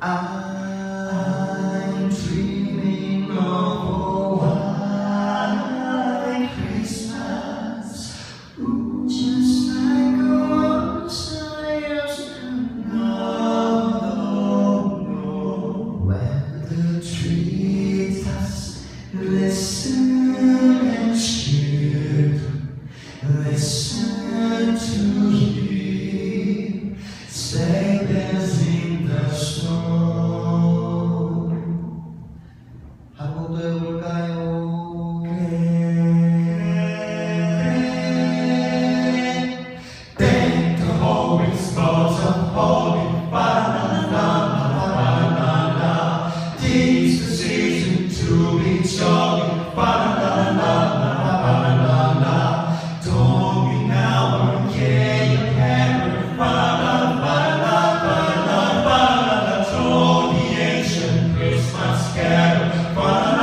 I'm dreaming of a white Christmas, just like the trees us listen and cheer, listen to. presentação. Apontou o lugar. quero para